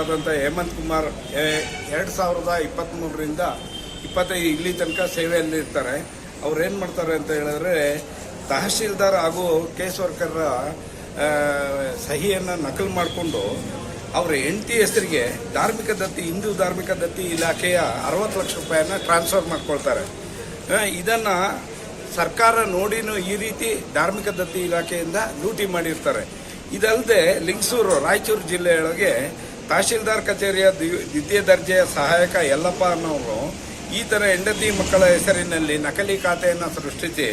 ಆದಂತ ಹೇಮಂತ್ ಕುಮಾರ್ ಎರಡು ಸಾವಿರದ ಇಪ್ಪತ್ತ್ಮೂರರಿಂದ ಇಪ್ಪತ್ತೈದು ಇಲ್ಲಿ ತನಕ ಸೇವೆಯಲ್ಲಿ ಇರ್ತಾರೆ. ಅವ್ರು ಏನು ಮಾಡ್ತಾರೆ ಅಂತ ಹೇಳಿದ್ರೆ, ತಹಶೀಲ್ದಾರ್ ಹಾಗೂ ಕೇಸ್ ವರ್ಕರ್ ಸಹಿಯನ್ನ ನಕಲು ಮಾಡಿಕೊಂಡು ಅವರ ಹೆಂಡತಿ ಹೆಸರಿಗೆ ಧಾರ್ಮಿಕ ದತ್ತಿ, ಹಿಂದೂ ಧಾರ್ಮಿಕ ದತ್ತಿ ಇಲಾಖೆಯ ಅರವತ್ತು ಲಕ್ಷ ರೂಪಾಯಿಯನ್ನು ಟ್ರಾನ್ಸ್ಫರ್ ಮಾಡ್ಕೊಳ್ತಾರೆ. ಇದನ್ನು ಸರ್ಕಾರ ನೋಡಿನೂ ಈ ರೀತಿ ಧಾರ್ಮಿಕ ದತ್ತಿ ಇಲಾಖೆಯಿಂದ ಲೂಟಿ ಮಾಡಿರ್ತಾರೆ. ಇದಲ್ಲದೆ ಲಿಂಗಸೂರು, ರಾಯಚೂರು ಜಿಲ್ಲೆಯೊಳಗೆ ತಹಶೀಲ್ದಾರ್ ಕಚೇರಿಯ ದ್ವಿ- ದ್ವಿತೀಯ ದರ್ಜೆಯ ಸಹಾಯಕ ಯಲ್ಲಪ್ಪ ಅನ್ನೋರು ಈ ಥರ ಹೆಂಡತಿ ಮಕ್ಕಳ ಹೆಸರಿನಲ್ಲಿ ನಕಲಿ ಖಾತೆಯನ್ನು ಸೃಷ್ಟಿಸಿ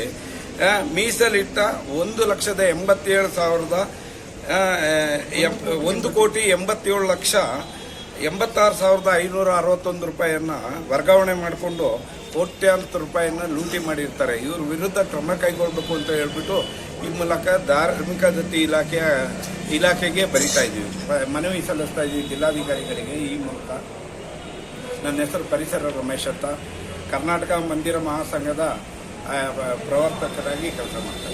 ಮೀಸಲಿಟ್ಟ ಒಂದು ಲಕ್ಷದ ಎಂಬತ್ತೇಳು ಸಾವಿರದ ಒಂದು ಕೋಟಿ ಎಂಬತ್ತೇಳು ಲಕ್ಷ ಎಂಬತ್ತಾರು ಸಾವಿರದ ಐನೂರ ಅರವತ್ತೊಂದು ರೂಪಾಯಿಯನ್ನು ವರ್ಗಾವಣೆ ಮಾಡಿಕೊಂಡು ಕೋಟ್ಯಾಂತರ ರೂಪಾಯಿಯನ್ನು ಲೂಟಿ ಮಾಡಿರ್ತಾರೆ. ಇವ್ರ ವಿರುದ್ಧ ಕ್ರಮ ಕೈಗೊಳ್ಳಬೇಕು ಅಂತ ಹೇಳ್ಬಿಟ್ಟು ಈ ಮೂಲಕ ಧಾರ್ಮಿಕ ದತ್ತಿ ಇಲಾಖೆಯ ಇಲಾಖೆಗೆ ಬರಿತಾ ಇದ್ದೀವಿ. ಮನವಿ ಸಲ್ಲಿಸ್ತಾ ಇದ್ದೀವಿ ಜಿಲ್ಲಾಧಿಕಾರಿಗಳಿಗೆ ಈ ಮೂಲಕ. ನನ್ನ ಹೆಸರು ಪರಿಸರ ರಮೇಶ್ ಅಂತ. ಕರ್ನಾಟಕ ಮಂದಿರ ಮಹಾಸಂಘದ ಪ್ರವರ್ತಕರಾಗಿ ಕೆಲಸ ಮಾಡ್ತಾ